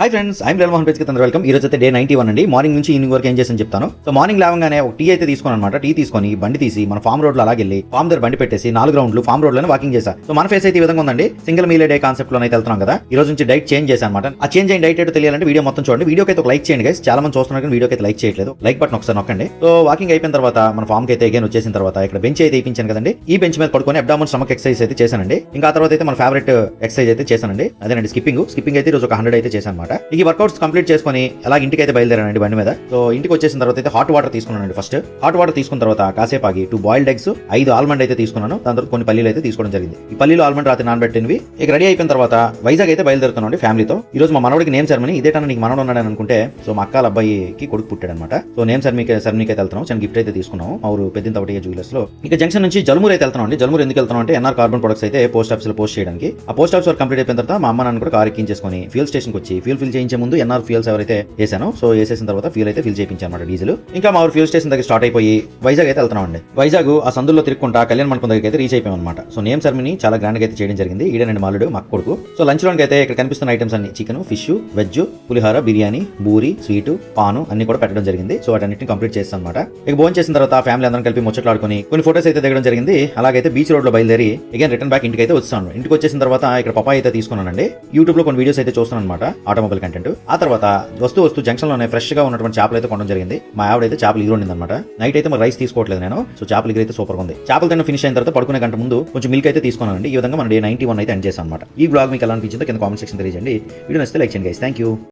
Hi friends I'm రెల్ మోహన్ పేజ్కి తొందర వెల్కమ్ ఈ రోజు అయితే డే నైన్టీ వన్ అండి. మార్నింగ్ నుంచి ఈవినింగ్ వరకు ఏం చేసాను చెప్తాను. సో మార్నింగ్ లేవగానే ఒక టీ అయితే తీసుకుని అనమాట టీ తీసుకొని బండి తీసి మన ఫామ్ రోడ్లో అలాగే వెళ్ళి ఫామ్ దగ్గర బండి పెట్టేసి నాలుగు రౌండ్లు ఫామ్ రోడ్లోనే వాకింగ్ చేశా. సో మన ఫేస్ అయితే ఈ విధంగా ఉందండి. సింగిల్ మీల్ డే కాన్సెప్ట్లో అయితే వెళ్తున్నాం కదా. ఈ రోజు నుంచి డైట్ చేంజ్ చేశాను అనమాట ఆ చేంజ్ అయిన డైట్ ఏంటో తెలియాలంటే వీడియో మొత్తం చూడండి. వీడియోకి అయితే ఒక లైక్ చేయండి గైస్ చాలా మంది చూస్తున్నారు కానీ వీడియోకి అయితే లైక్ చేయట్లేదు. లైక్ బటన్ ఒకసారి నొక్కండి. సో వాకింగ్ అయిపోయిన తర్వాత మన ఫామ్కి అయితే అగైన్ వచ్చేసిన తర్వాత ఇక్కడ బెంచ్ అయితే ఇప్పించాను కదండి. ఈ బెంచ్ మీద పడుకొని అబ్డామన్ స్టమక్ ఎక్సర్సైజ్ అయితే చేశానండి. ఇంకా తర్వాత అయితే మన ఫేవరెట్ ఎక్సర్సైజ్ అయితే చేశానండి. అదేనండి స్కిప్పింగ్ స్కిప్పింగ్ అయితే ఈ రోజు ఒక హండ్రెడ్ అయితే చేశాను అనమాట ఈ వర్కౌట్స్ కంప్లీట్ చేసుకొని అలా ఇంటికి అయితే బయలుదేరానండి బండి మీద. సో ఇంటికి వచ్చేసిన తర్వాత అయితే హాట్ వాటర్ తీసుకున్నానండి ఫస్ట్. హాట్ వాటర్ తీసుకున్న తర్వాత కాసేపు ఆగి టూ బాయిల్డ్ ఎగ్స్ ఐదు ఆల్మండ్ అయితే తీసుకున్నాను. దాని తర్వాత కొన్ని పల్లీలు అయితే తీసుకోవడం జరిగింది. ఈ పల్లీలు ఆల్మండ్ రాత్రి నానబెట్టినవి. ఇక రెడీ అయిపోయిన తర్వాత వైజాగ్ అయితే బయలుదేరుతున్నాం అండి ఫ్యామిలీతో. ఈ రోజు మా మనవడికి నేమ్ సెరమనీ ఇదే టైం నీకు మనవడు ఉన్నాడని అనుకుంటే సో మా అక్కల అబ్బాయికి కొడుకు పుట్టాడు అనమాట సో నేమ్ సెరమీకి సెరమనీకి అయితే వెళ్తున్నాం. చిన్న గిఫ్ట్ అయితే తీసుకున్నాం మా ఊరు పెద్ద ఒకటి జ్యువెలర్స్లో. ఇక జంక్షన్ నుంచి జల్మూర్ అయితే వెళ్తున్నాం అండి జల్మూర్ ఎందుకు వెళ్తున్నాం అంటే ఎన్ఆర్ కార్బన్ ప్రొడక్ట్స్ అయితే పోస్ట్ ఆఫీస్లో పోస్ట్ చేయడానికి. ఆ పోస్ట్ ఆఫీస్ వర్క్ కంప్లీట్ అయిపోయిన తర్వాత మా అమ్మ నాన్న కూడా కార్ ఎక్కించేసుకొని ఫ్యూల్ స్టేషన్కి వచ్చి ఫ్యూల్ ఫిల్ చేయించే ముందు ఎన్ఆర్ ఫ్యూల్స్ ఎవరైతే వేసానో సో వేసేసిన తర్వాత ఫ్యూల్ అయితే ఫిల్ చేయించాను అనమాట డీజిల్ ఇంకా మా ఫ్యూల్ స్టేషన్ దగ్గర స్టార్ట్ అయిపోయి వైజాగ్ అయితే వెళ్తున్నాం అండి వైజాగ్ ఆ సందుల్లో తిరుక్కుంటా కళ్యాణ మండపం దగ్గరికి అయితే రీచ్ అయిపోయాం అనమాట సో నేమ్ సెరమనీ చాలా గ్రాండ్గా అయితే చేయడం జరిగింది. ఈడనండి మాలుడు మా కొడుకు. సో లంచ్ లోనికి అయితే ఇక్కడ కనిపిస్తున్న ఐటమ్స్ అన్ని chicken fish veg pulihora biryani బూరి sweet paan అన్ని కూడా పెట్టడం జరిగింది. సో వాటన్నిటిని కంప్లీట్ చేస్తాం అనమాట ఇక భోజనం చేసిన తర్వాత ఫ్యామిలీ అందరం కలిపి ముచ్చట్లాడుకుని కొన్ని ఫోటోస్ అయితే దిగడం జరిగింది. అలాగైతే బీచ్ రోడ్లో బయలుదేరి అగైన్ రిటర్న్ బ్యాక్ ఇంటికి అయితే వచ్చాను ఇంటికి వచ్చేసిన తర్వాత ఇక్కడ పపాయ అయితే తీసుకున్నానండి. యూట్యూబ్లో కొన్ని వీడియోస్ అయితే చూస్తున్నాను అనమాట ఆటోమొబైల్ కంటెంట్ ఆ తర్వాత వస్తూ వస్తూ జంక్షన్లోనే ఫ్రెష్గా ఉన్నటువంటి చేపలు అయితే కొనడం జరిగింది. మా ఆవిడ అయితే చేపలు ఈరోండింది అనమాట నైట్ అయితే మరి రైస్ తీసుకోవట్లేదు నేను. సో చేపలు ఎగురు అయితే సూపర్ ఉంది. చేపలు తిన్న ఫినిష్ అయిన తర్వాత పడుకునే గంట ముందు కొంచెం మిల్క్ అయితే తీసుకున్నానండి. ఈ విధంగా మన డే నైన్టీ వన్ అయితే ఎండ్ చేశాను అనమాట ఈ బ్లాగ్ మీకు ఎలా అనిపించిందో కింద కామెంట్ సెక్షన్ తెలియజండి వీడియో నచ్చితే లైక్ చేయండి గైస్ థ్యాంక్ యూ